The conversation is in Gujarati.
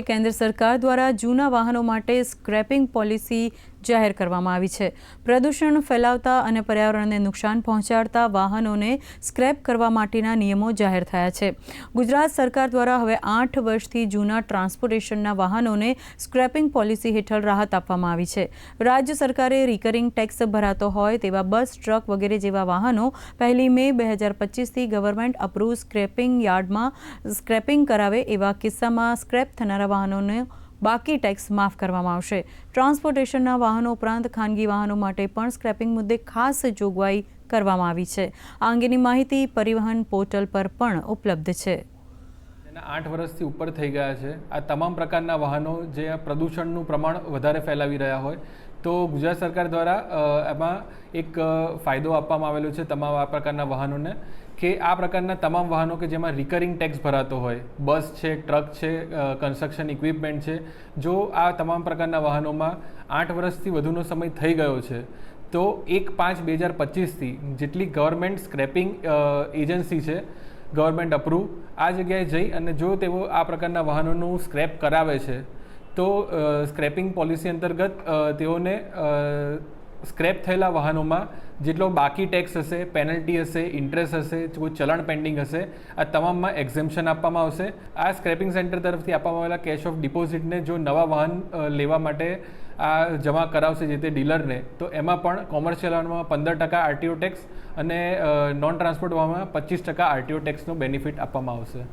કેન્દ્ર સરકાર દ્વારા જૂના વાહનો માટે સ્ક્રેપિંગ પોલિસી જાહેર કરવામાં આવી છે. પ્રદૂષણ ફેલાવતા અને પર્યાવરણને નુકસાન પહોંચાડતા વાહનોને સ્ક્રેપ કરવા માટેના નિયમો જાહેર થયા છે. ગુજરાત સરકાર દ્વારા હવે આઠ વર્ષથી જૂના ટ્રાન્સપોર્ટેશનના વાહનોને સ્ક્રેપિંગ પોલિસી હેઠળ રાહત આપવામાં આવી છે. રાજ્ય સરકારે રિકરિંગ ટેક્સ ભરાતો હોય તેવા બસ, ટ્રક વગેરે જેવા વાહનો પહેલી મે બે હજાર પચીસથી ગવર્મેન્ટ અપ્રુવ સ્ક્રેપિંગ યાર્ડમાં સ્ક્રેપિંગ કરાવે એવા કિસ્સામાં સ્ક્રેપ થનારા વાહનોને બાકી ટેક્સ માફ કરવામાં આવશે. ટ્રાન્સપોર્ટેશનના વાહનો ઉપરાંત ખાનગી વાહનો માટે પણ સ્ક્રેપિંગ મુદ્દે ખાસ જોગવાઈ કરવામાં આવી છે. આ અંગેની માહિતી પરિવહન પોર્ટલ પર પણ ઉપલબ્ધ છે. એના આઠ વર્ષથી ઉપર થઈ ગયા છે. આ તમામ પ્રકારના વાહનો જે પ્રદૂષણનું પ્રમાણ વધારે ફેલાવી રહ્યા હોય તો ગુજરાત સરકાર દ્વારા એમાં એક ફાયદો આપવામાં આવેલો છે તમામ આ પ્રકારના વાહનોને, કે આ પ્રકારના તમામ વાહનો કે જેમાં રિકરિંગ ટેક્સ ભરાતો હોય, બસ છે, ટ્રક છે કન્સ્ટ્રક્શન ઇક્વિપમેન્ટ છે, જો આ તમામ પ્રકારના વાહનોમાં આઠ વર્ષથી વધુનો સમય થઈ ગયો છે, તો એક પાંચ બે હજાર પચીસથી જેટલી ગવર્મેન્ટ સ્ક્રેપિંગ એજન્સી છે ગવર્મેન્ટ અપ્રૂવ આ જગ્યાએ જઈ અને જો તેઓ આ પ્રકારના વાહનોનું સ્ક્રેપ કરાવે છે તો સ્ક્રેપિંગ પોલિસી અંતર્ગત તેઓને સ્ક્રેપ થયેલા વાહનોમાં જેટલો બાકી ટેક્સ હશે પેનલ્ટી હશે ઇન્ટરેસ્ટ હશે, કોઈ ચલણ પેન્ડિંગ હશે, આ તમામમાં એક્ઝેમ્પશન આપવામાં આવશે. આ સ્ક્રેપિંગ સેન્ટર તરફથી આપવામાં આવેલા કેશ ઓફ ડિપોઝિટને જો નવા વાહન લેવા માટે આ જમા કરાવશે જે તે ડીલરને, તો એમાં પણ કોમર્શિયલ વાહનમાં પંદર ટકા આરટીઓ ટેક્સ અને નોન ટ્રાન્સપોર્ટ વાહનમાં પચીસ ટકા આરટીઓ ટેક્સનો બેનિફિટ આપવામાં આવશે.